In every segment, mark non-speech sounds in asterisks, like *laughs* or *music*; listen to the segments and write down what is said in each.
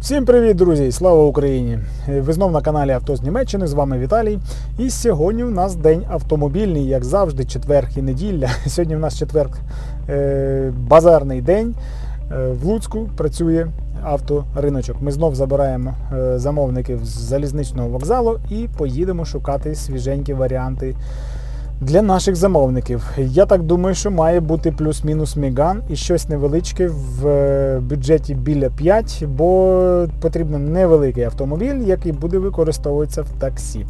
Всім привіт, друзі! Слава Україні! Ви знов на каналі Авто з Німеччини. З вами Віталій. І сьогодні у нас день автомобільний, як завжди, четверг і неділя. *laughs* Сьогодні у нас четверг е, базарний день. Е, в Луцьку працює авториночок. Ми знов забираємо е, замовників з залізничного вокзалу і поїдемо шукати свіженькі варіанти для наших замовників. Я так думаю, що має бути плюс-мінус Міган і щось невеличке в е, бюджеті біля 5, бо потрібен невеликий автомобіль, який буде використовуватися в таксі.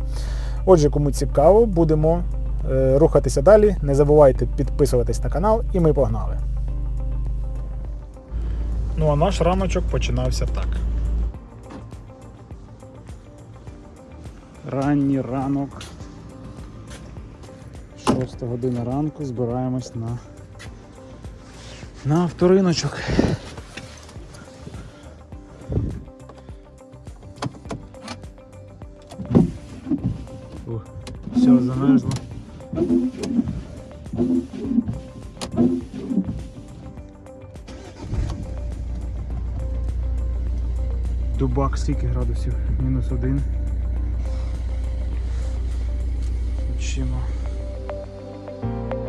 Отже, кому цікаво, будемо е, рухатися далі. Не забувайте підписуватись на канал, і ми погнали. Ну а наш раночок починався так. Ранній ранок. 6 година ранку збираємось на, на авториночок. Все замерзло. Дубак стільки градусів? Мінус один. Чимо. Bye.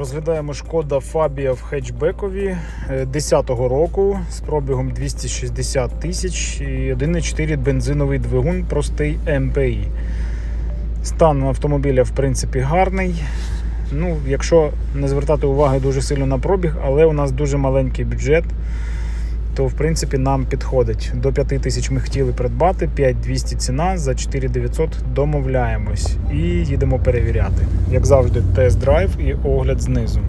Розглядаємо шкода Фабія в хетчбекові 10-го року з пробігом 260 тисяч і 1,4 бензиновий двигун, простий МПІ. Стан автомобіля, в принципі, гарний. Ну, якщо не звертати уваги дуже сильно на пробіг, але у нас дуже маленький бюджет, то в принципі нам підходить. До 5 тисяч ми хотіли придбати, 5200 ціна, за 4900 домовляємось і їдемо перевіряти. Як завжди, тест-драйв і огляд знизу.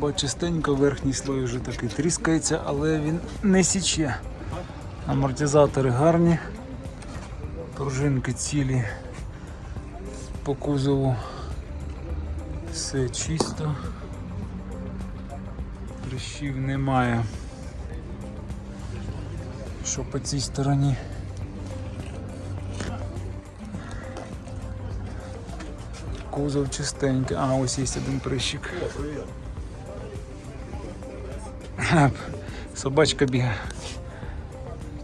Труба чистенька, верхній слой вже таки тріскається, але він не січе. Амортизатори гарні, пружинки цілі по кузову. Все чисто. Прищів немає. Що по цій стороні? Кузов чистенький. А, ось є один прищик. Собачка бігає.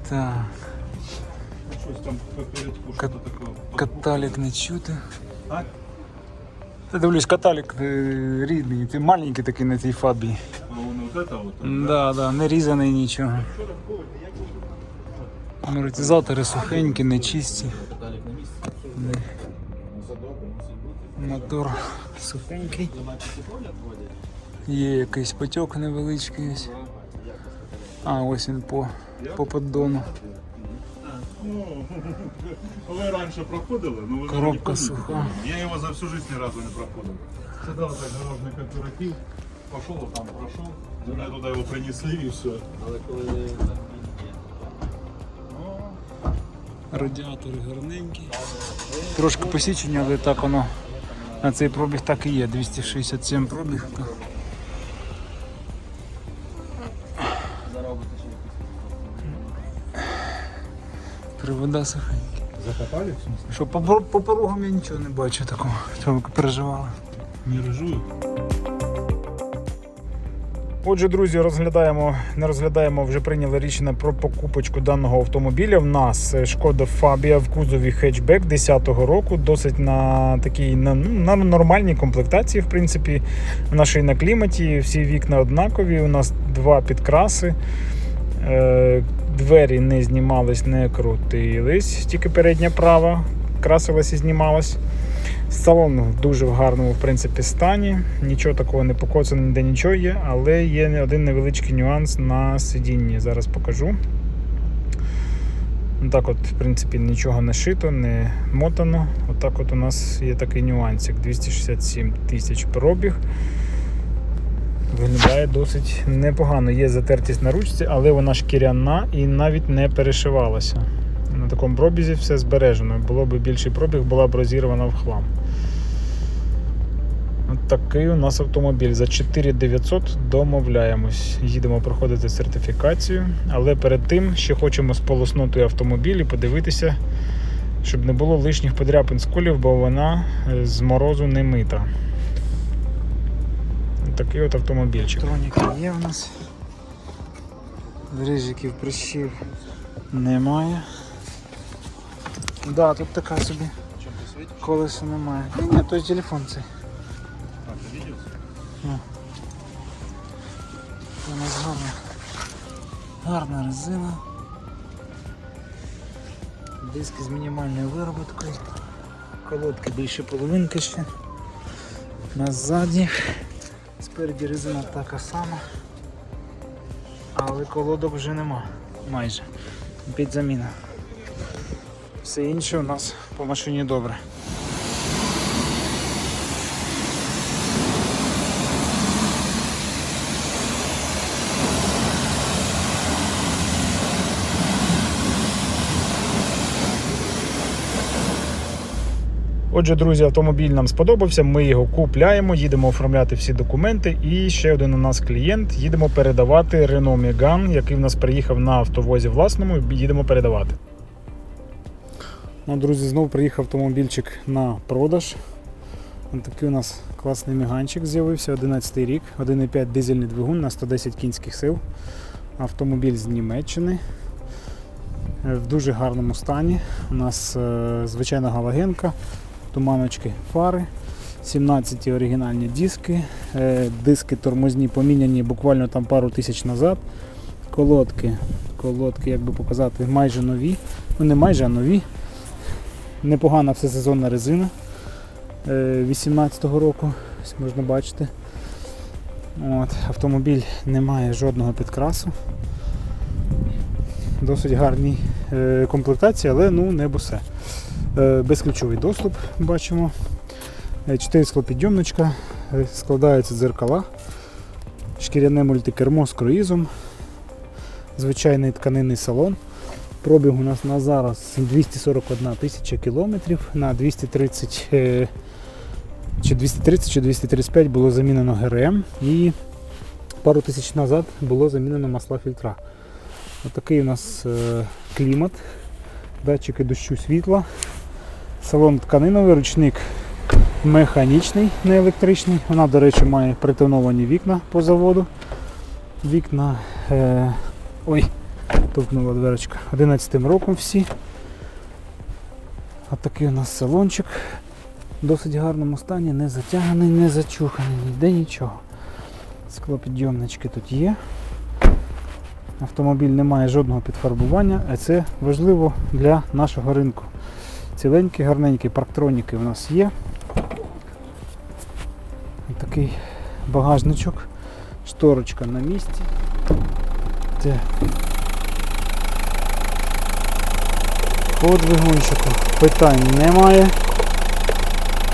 Так, Щось там попередку, що таке. каталік не чути. А? Та дивлюсь, каталік е, рідний, ти маленький такий на цій фабі. А воно от это вот. Да, да, не різаний нічого. Амортизатори сухенькі, не чисті. Мотор сухенький. Є якийсь потік невеличкий. ось. А, ось він по, по поддону. Ну, ви раніше проходили, ну ви Коробка суха. Я його за всю жизнь ні разу не проходив. Це дав так дорожний кооператив, пішов там, пройшов, Вони туди його принесли і все. Але коли там. Радіатори гарненькі. Трошки посічені, але так воно на цей пробіг так і є. 267 пробіг. Привода сухенькі. Закопали в? Що по, по, по порогам я нічого не бачу такого, переживали. Не рижують? Отже, друзі, розглядаємо, не розглядаємо, вже прийняли рішення про покупочку даного автомобіля. В нас е, шкода Фабія в кузові хетчбек 10-го року, досить на такій на, ну, на нормальній комплектації, в принципі, вона ще й на кліматі, всі вікна однакові. У нас два підкраси. Е, Двері не знімались, не крутились, тільки передня права красилась і знімалась. Салон в дуже в гарному в принципі, стані. Нічого такого не покоцано, ніде нічого є, але є один невеличкий нюанс на сидінні. Зараз покажу. Так от, в принципі, нічого не шито, не мотано. Отак от у нас є такий нюансик. 267 тисяч пробіг. Виглядає досить непогано. Є затертість на ручці, але вона шкіряна і навіть не перешивалася. На такому пробізі все збережено. Було б більший пробіг, була б розірвана в хлам. От такий у нас автомобіль. За 4900 домовляємось. Їдемо проходити сертифікацію. Але перед тим ще хочемо сполоснути автомобіль і подивитися, щоб не було лишніх подряпин з колів, бо вона з морозу не мита. От Такий от автомобільчик. Електроніка є в нас. Дрижиків прищів немає. Да, тут така собі колеса немає. Ні, ні, то телефон цей. А, ти видів? У нас гарна, гарна резина. Диски з мінімальною вироботкою. Колодки більше половинки ще. На задніх. Спереді резина така сама. Але колодок вже нема. Майже. Під заміна. Все інше у нас по машині добре. Отже, друзі, автомобіль нам сподобався. Ми його купляємо, їдемо оформляти всі документи. І ще один у нас клієнт. Їдемо передавати Renault Megane, який в нас приїхав на автовозі власному. Їдемо передавати. Ну, друзі, знову приїхав автомобільчик на продаж. Ось такий у нас класний міганчик з'явився, 11 рік, 1,5 дизельний двигун на 110 кінських сил. Автомобіль з Німеччини. Е, В дуже гарному стані. У нас е, звичайна галогенка, туманочки фари, 17 оригінальні диски, е, диски тормозні поміняні буквально там пару тисяч назад. Колодки, колодки, як би показати, майже нові. Ну не майже, а нові. Непогана всесезонна резина е, 18-го року, ось можна бачити. От, автомобіль не має жодного підкрасу. Досить гарній е, комплектації, але ну не босе. Е, безключовий доступ бачимо. 4 склопідйомничка, е, складаються дзеркала, шкіряне мультикермо з круїзом, звичайний тканинний салон. Пробіг у нас на зараз 241 тисяча кілометрів. На 230 е, чи 230 чи 235 було замінено ГРМ. І пару тисяч назад було замінено масла фільтра. Отакий у нас е, клімат, датчики дощу світла, салон тканиновий, ручник механічний, не електричний. Вона, до речі, має притоновані вікна по заводу. Вікна. Е, ой, товкнула дверочка. 11 роком всі. А такий у нас салончик. В досить гарному стані, не затяганий, не зачуханий, ніде нічого. Склопідйомнички тут є. Автомобіль не має жодного підфарбування, а це важливо для нашого ринку. Ціленькі, гарненькі парктроніки у нас є. Такий багажничок, шторочка на місці. Це по двигунчику питань немає.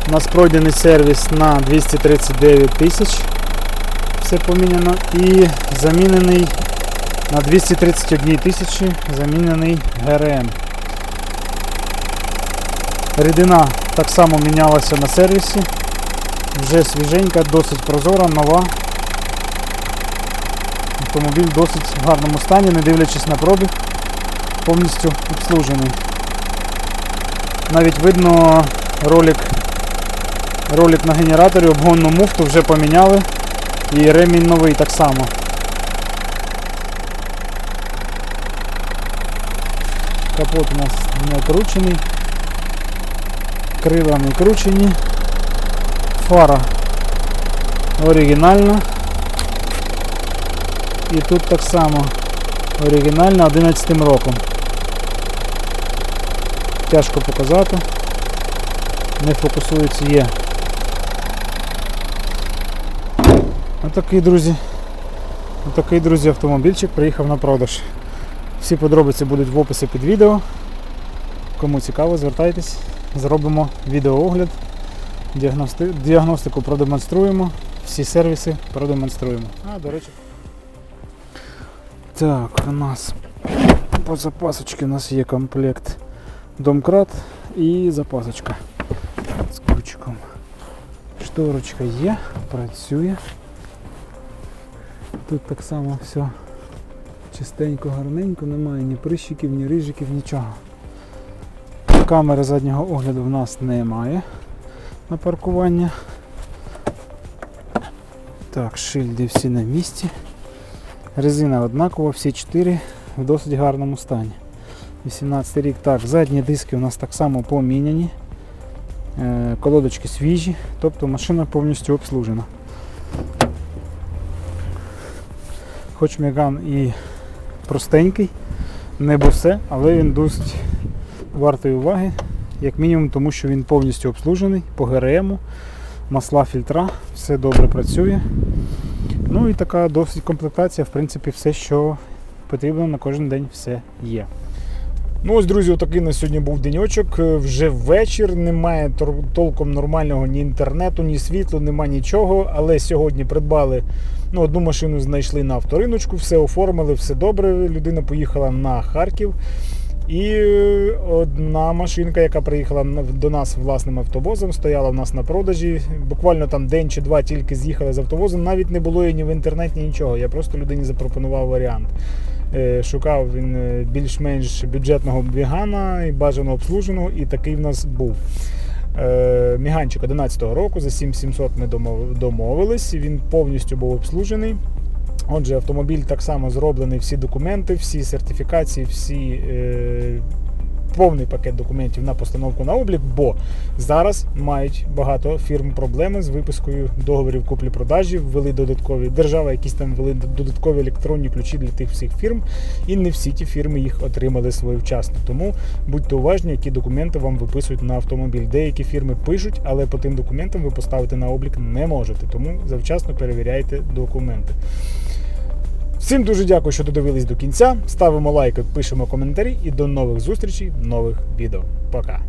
У нас пройдений сервіс на 239 тисяч. Все поміняно. І замінений на 231 тисячі замінений ГРМ. Рідина так само мінялася на сервісі. Вже свіженька, досить прозора, нова. Автомобіль в досить гарному стані, не дивлячись на пробіг, повністю обслужений. Навіть видно ролик, ролик на генераторі, обгонну муфту вже поміняли. І ремінь новий так само. Капот у нас не кручений. Крила не кручені. Фара оригінальна. І тут так само оригінальна 11 роком. Тяжко показати. Не фокусується є. Отакий, друзі. Отакий, друзі, автомобільчик приїхав на продаж. Всі подробиці будуть в описі під відео. Кому цікаво, звертайтесь, зробимо відеоогляд, діагности... діагностику продемонструємо, всі сервіси продемонструємо. А, до речі. Так, у нас по запасочці у нас є комплект домкрат і запасочка з ключиком. Шторочка є, працює. Тут так само все чистенько, гарненько, немає ні прищиків, ні рижиків, нічого. Камери заднього огляду в нас немає на паркування. Так, шильди всі на місці. Резина однакова, всі чотири в досить гарному стані. 18 рік. Так, задні диски у нас так само поміняні. Е, Колодочки свіжі, тобто машина повністю обслужена. Хоч Меган і простенький, не босе, але він досить вартий уваги, як мінімум, тому що він повністю обслужений по ГРМ, масла, фільтра, все добре працює. Ну і така досить комплектація, в принципі, все, що потрібно на кожен день, все є. Ну ось, друзі, отакий на сьогодні був деньочок. Е, Вже вечір, немає толком нормального ні інтернету, ні світла, нема нічого. Але сьогодні придбали ну, одну машину, знайшли на авториночку, все оформили, все добре. Людина поїхала на Харків. І е, одна машинка, яка приїхала до нас власним автобозом, стояла в нас на продажі. Буквально там день чи два тільки з'їхали з автобозом. Навіть не було її ні в інтернеті, нічого. Я просто людині запропонував варіант. Е, Шукав він е, більш-менш бюджетного бігана і бажано обслуженого, і такий в нас був. Міганчик 11-го року за 7700 ми домовились. Він повністю був обслужений. Отже, автомобіль так само зроблений, всі документи, всі сертифікації, всі е, повний пакет документів на постановку на облік, бо зараз мають багато фірм проблеми з випискою договорів куплі-продажі, ввели додаткові держава, якісь там ввели додаткові електронні ключі для тих всіх фірм, і не всі ті фірми їх отримали своєвчасно. Тому будьте уважні, які документи вам виписують на автомобіль. Деякі фірми пишуть, але по тим документам ви поставити на облік не можете. Тому завчасно перевіряйте документи. Всім дуже дякую, що додивились до кінця. Ставимо лайки, пишемо коментарі і до нових зустрічей нових відео. Пока!